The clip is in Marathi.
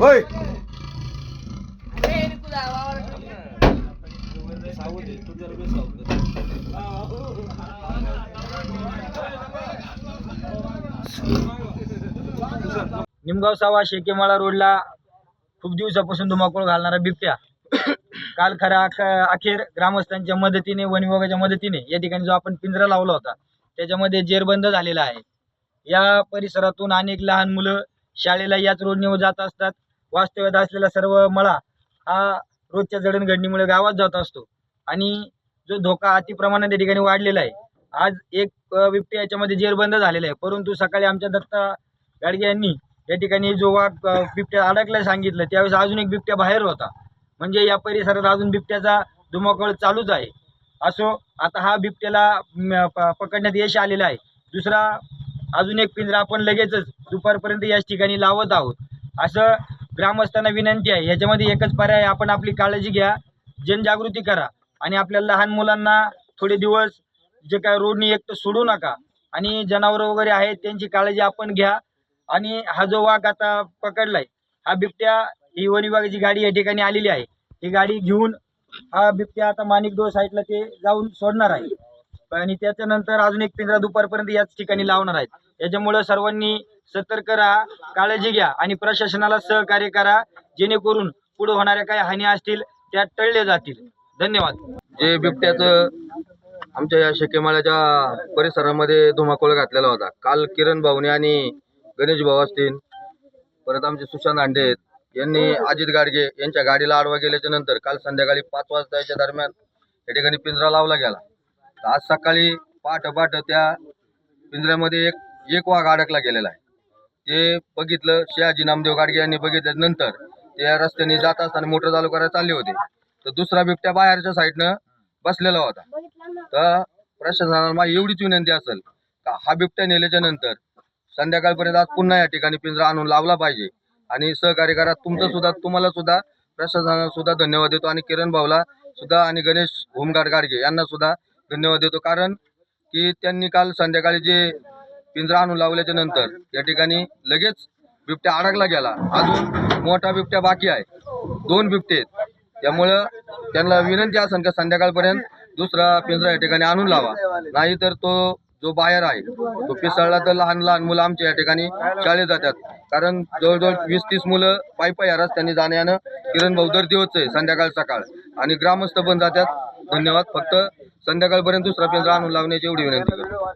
होय. निमगाव सावा शेकेमाळा रोडला खूप दिवसापासून धुमाकूळ घालणारा बिबट्या. काल खऱ्या अखेर ग्रामस्थांच्या मदतीने वन विभागाच्या मदतीने या ठिकाणी जो आपण पिंजरा लावला होता त्याच्यामध्ये जेरबंद झालेला आहे. या परिसरातून अनेक लहान मुलं शाळेला याच रोडने जात असतात. वास्तव्यात असलेला सर्व मळा हा रोजच्या जडणघडणीमुळे गावात जात असतो. आणि जो धोका अतिप्रमाणात त्या ठिकाणी वाढलेला आहे आज एक बिबट्या याच्यामध्ये जेरबंद झालेला आहे. परंतु सकाळी आमच्या दत्ता गाडगे यांनी या ठिकाणी जो वाघ बिबट्या अडकला सांगितलं त्यावेळेस अजून एक बिबट्या बाहेर होता. म्हणजे या परिसरात अजून बिबट्याचा धुमाकूळ चालूच आहे. असो आता हा बिबट्याला प- पकडण्यात यश आलेलं आहे. दुसरा अजून एक पिंजरा आपण लगेचच दुपारपर्यंत याच ठिकाणी लावत आहोत. असं ग्रामस्थांना विनंती आहे. याच्यामध्ये एकच पर्याय आहे, आपण आपली काळजी घ्या जनजागृती करा आणि आपल्या लहान मुलांना थोडे दिवस जे काय रोडनी एक तर सोडू नका आणि जनावरं वगैरे आहेत त्यांची काळजी आपण घ्या आणि हा जो वाघ आता पकडलाय हा बिबट्या ही वन विभागाची गाडी या ठिकाणी आलेली आहे. ही गाडी घेऊन हा बिबट्या आता माणिकडोळ साईडला ते जाऊन सोडणार आहे. आणि त्याच्यानंतर अजून एक पिंजरा दुपारपर्यंत याच ठिकाणी लावणार आहेत. याच्यामुळं सर्वांनी सतर्क राहा काळजी घ्या आणि प्रशासनाला सहकार्य करा जेणेकरून पुढे होणाऱ्या काही हानी असतील त्या टळल्या जातील. धन्यवाद. जे बिबट्याचं आमच्या या शेकेमाळ्याच्या परिसरामध्ये धुमाकूळ घातलेला होता. काल किरण भाऊने आणि गणेश भाऊ असतील परत आमचे सुशांत हांडे यांनी अजित गाडगे यांच्या गाडीला आडवा गेल्याच्यानंतर काल संध्याकाळी पाच वाजताच्या दरम्यान या ठिकाणी पिंजरा लावला गेला. आज सकाळी पहाट पहाट त्या पिंजऱ्यामध्ये एक एक वाघ अडकला गेलेला आहे. ते बघितलं शहाजी नामदेव गाडगे यांनी बघितल्यानंतर त्या रस्त्याने जात असताना मोटर चालू करायला चालले होते. तर दुसरा बिबट्या बाहेरच्या साईडनं बसलेला होता. तर प्रशासनाला माझी एवढीच विनंती असेल का हा बिबट्या नेल्याच्या नंतर संध्याकाळपर्यंत आज पुन्हा या ठिकाणी पिंजरा आणून लावला पाहिजे. आणि सहकार्य करा. तुमचं सुद्धा तुम्हाला सुद्धा प्रशासनाला सुद्धा धन्यवाद देतो. आणि किरण भाऊला सुद्धा आणि गणेश होमगार्ड गाडगे यांना सुद्धा धन्यवाद देतो. कारण की त्यांनी काल संध्याकाळी जे पिंजरा आणून लावल्याच्या नंतर या ठिकाणी लगेच बिबट्या अडकला गेला. अजून मोठा बिबट्या बाकी आहे. दोन बिबटे आहेत. त्यामुळं त्यांना विनंती असेल का संध्याकाळपर्यंत दुसरा पिंजरा या ठिकाणी आणून लावा. नाहीतर तो जो बाहेर आहे तो पिसळला तर लहान लहान मुलं आमच्या या ठिकाणी शाळेत जातात. कारण जवळजवळ वीस तीस मुलं पायी पायी या रस्त्याने जाण्यानं किरण भाऊ दर दिवस आहे संध्याकाळ सकाळ आणि ग्रामस्थ पण जातात. धन्यवाद. फक्त संध्याकाळपर्यंत दुसरा पिंजरा आणून लावण्याची एवढी विनंती करतो.